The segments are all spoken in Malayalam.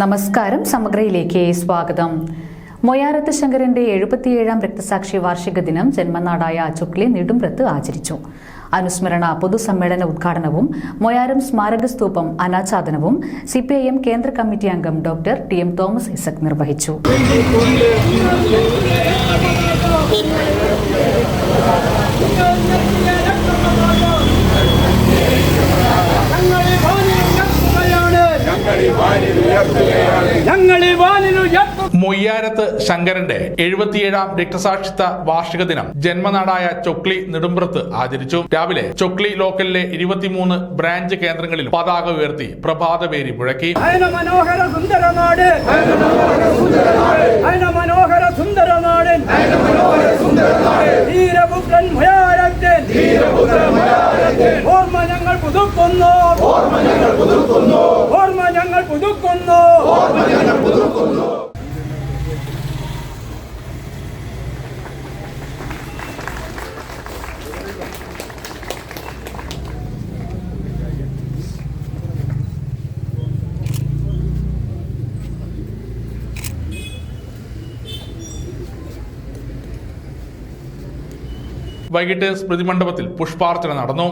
നമസ്കാരം സമഗ്രയിലേക്ക് സ്വാഗതം. മൊയാരത്ത് ശങ്കരന്റെ എഴുപത്തിയേഴാം രക്തസാക്ഷി വാർഷിക ദിനം ജന്മനാടായ ചുക്ലി നെടുമ്പ്രത്ത് ആചരിച്ചു. അനുസ്മരണ പൊതുസമ്മേളന ഉദ്ഘാടനവും മൊയാരം സ്മാരകസ്തൂപം അനാച്ഛാദനവും സിപിഐഎം കേന്ദ്ര കമ്മിറ്റി അംഗം doctor T M Thomas Isaac നിർവഹിച്ചു. മൊയ്യാരത്ത് ശങ്കരന്റെ എഴുപത്തിയേഴാം രക്തസാക്ഷിത്വ വാർഷിക ദിനം ജന്മനാടായ ചൊക്ലി നെടുമ്പ്രത്ത് ആചരിച്ചു. രാവിലെ ചൊക്ലി ലോക്കലിലെ ഇരുപത്തിമൂന്ന് ബ്രാഞ്ച് കേന്ദ്രങ്ങളിൽ പതാക ഉയർത്തി പ്രഭാത പേരി മുഴക്കി. അയന മനോഹര സുന്ദര നാട്. അയന മനോഹര സുന്ദര നാടൻ ധീരപുത്രൻ മുയാരത്തൻ ഓർമ്മ ഞങ്ങൾ പുതുക്കുന്നു. ഓർമ്മ ഞങ്ങൾ പുതുക്കുന്നു. ഓർമ്മ ഞങ്ങൾ പുതുക്കുന്നു. വൈകിട്ട് സ്മൃതി മണ്ഡപത്തിൽ പുഷ്പാർച്ചന നടന്നു.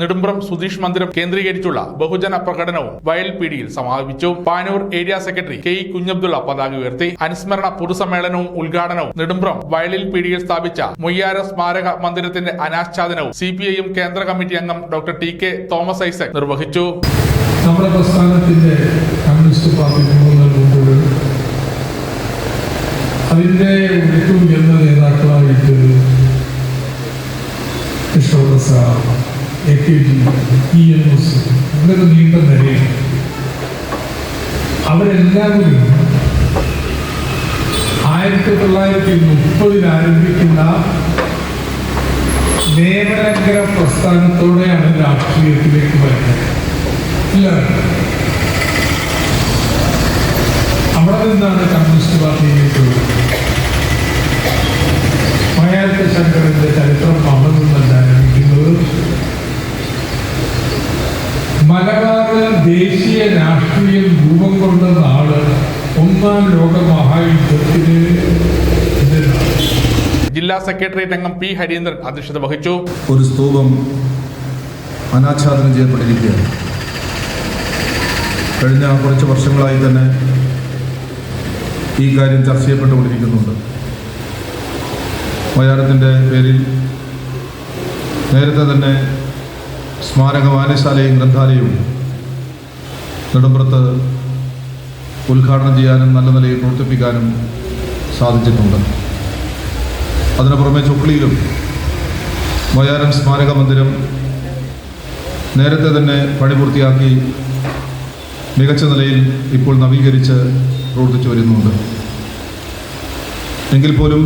നെടുമ്പ്രം സുധീഷ് മന്ദിരം കേന്ദ്രീകരിച്ചുള്ള ബഹുജന പ്രകടനവും വയൽ പീടിയിൽ സമാപിച്ചു. Panoor area secretary K E Kunhabdulla പതാക ഉയർത്തി. അനുസ്മരണ പൊതുസമ്മേളനവും ഉദ്ഘാടനവും നെടുമ്പ്രം വയലിൽ പീടിയിൽ സ്ഥാപിച്ച മൊയ്യാര സ്മാരക മന്ദിരത്തിന്റെ അനാച്ഛാദനവും സി പി ഐ കേന്ദ്ര കമ്മിറ്റി അംഗം doctor T K Thomas Isaac നിർവഹിച്ചു. നമ്മുടെ പ്രസ്ഥാനത്തിന്റെ കമ്മ്യൂണിസ്റ്റ് പാർട്ടി നൽകുമ്പോൾ അതിന്റെ ഏറ്റവും ഉയർന്ന നേതാക്കളായിട്ട് Krishnaprasad A K G E നീണ്ട നിരയാണ് അവരെല്ലാവരും ആയിരത്തി തൊള്ളായിരത്തി മുപ്പതിൽ ആരംഭിക്കുന്ന നിയമലംഘന പ്രസ്ഥാനത്തോടെയാണ് രാഷ്ട്രീയത്തിലേക്ക് വരുന്നത് ഇല്ല അവിടെ നിന്നാണ് കമ്മ്യൂണിസ്റ്റ് പാർട്ടിയിലേക്ക് ദേശീയ രാഷ്ട്രീയം രൂപം കൊണ്ട നാൾ ഒന്നാം ലോക മഹായുദ്ധത്തിന് ജില്ലാ സെക്രട്ടേറിയറ്റ് അംഗം പി ഹരീന്ദ്രൻ അധ്യക്ഷത വഹിച്ചു. ഒരു സ്തൂപം അനാച്ഛാദനം ചെയ്യപ്പെട്ടിരിക്കുകയാണ്. കഴിഞ്ഞ കുറച്ച് വർഷങ്ങളായി തന്നെ ഈ കാര്യം ചർച്ച ചെയ്യപ്പെട്ടുകൊണ്ടിരിക്കുന്നുണ്ട്. മലയാളത്തിന്റെ പേരിൽ നേരത്തെ തന്നെ സ്മാരക വായനശാലയും ഗ്രന്ഥാലയവും നെടുമ്പുറത്ത് ഉദ്ഘാടനം ചെയ്യാനും നല്ല നിലയിൽ പ്രവർത്തിപ്പിക്കാനും സാധിച്ചിട്ടുണ്ട്. അതിനു പുറമെ ചുക്ലിയിലും മൊയാരം സ്മാരക മന്ദിരം നേരത്തെ തന്നെ പണി പൂർത്തിയാക്കി മികച്ച നിലയിൽ ഇപ്പോൾ നവീകരിച്ച് പ്രവർത്തിച്ചു വരുന്നുണ്ട്. എങ്കിൽ പോലും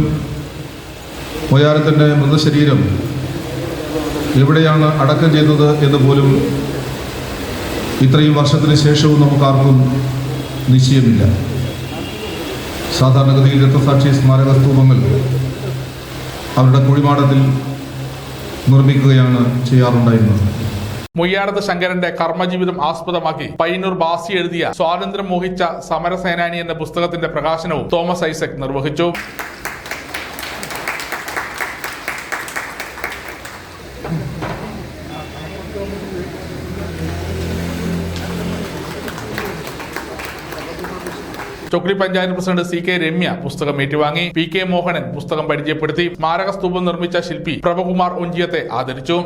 മൊയാരത്തിന്റെ മൃതശരീരം എവിടെയാണ് അടക്കം ചെയ്യുന്നത് എന്ന് പോലും ഇത്രയും വർഷത്തിന് ശേഷവും നമുക്കാർക്കും നിശ്ചയമില്ല. സാധാരണഗതിയിൽ രക്തസാക്ഷി സ്മാരക സ്തൂപങ്ങൾ അവരുടെ കുഴിമാടത്തിൽ നിർമ്മിക്കുകയാണ് ചെയ്യാറുണ്ടായിരുന്നത്. മുയ്യാറത്ത് ശങ്കരന്റെ കർമ്മജീവിതം ആസ്പദമാക്കി പയ്യന്നൂർ ബാസി എഴുതിയ സ്വാതന്ത്ര്യം മോഹിച്ച സമരസേനാനി എന്ന പുസ്തകത്തിന്റെ പ്രകാശനവും തോമസ് ഐസക് നിർവഹിച്ചു. Chokli panchayat president C K Ramya പുസ്തകം ഏറ്റുവാങ്ങി. പി കെ മോഹനൻ പുസ്തകം പരിചയപ്പെടുത്തി. സ്മാരക സ്തൂപം നിർമ്മിച്ച ശില്പി പ്രഭകുമാർ ഒഞ്ചിയത്തെ ആദരിച്ചു.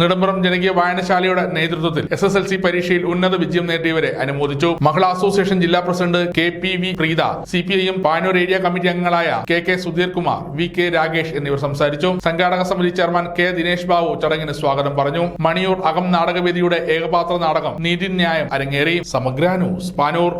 നെടുമ്പുറം ജനകീയ വായനശാലയുടെ നേതൃത്വത്തിൽ എസ് എസ് എൽ സി പരീക്ഷയിൽ ഉന്നത വിജയം നേടിയവരെ അനുമോദിച്ചു. മഹിളാ അസോസിയേഷൻ ജില്ലാ president K P V Preetha C P I M Panoor area committee അംഗങ്ങളായ K K Sudheer Kumar V K Rakesh എന്നിവർ സംസാരിച്ചു. സംഘാടക സമിതി ചെയർമാൻ കെ ദിനേശ് ബാബു ചടങ്ങിന് സ്വാഗതം പറഞ്ഞു. മണിയൂർ അകം നാടകവേദിയുടെ ഏകപാത്ര നാടകം നീതിന്യായം അരങ്ങേറി. സമഗ്ര ന്യൂസ് പാനൂർ.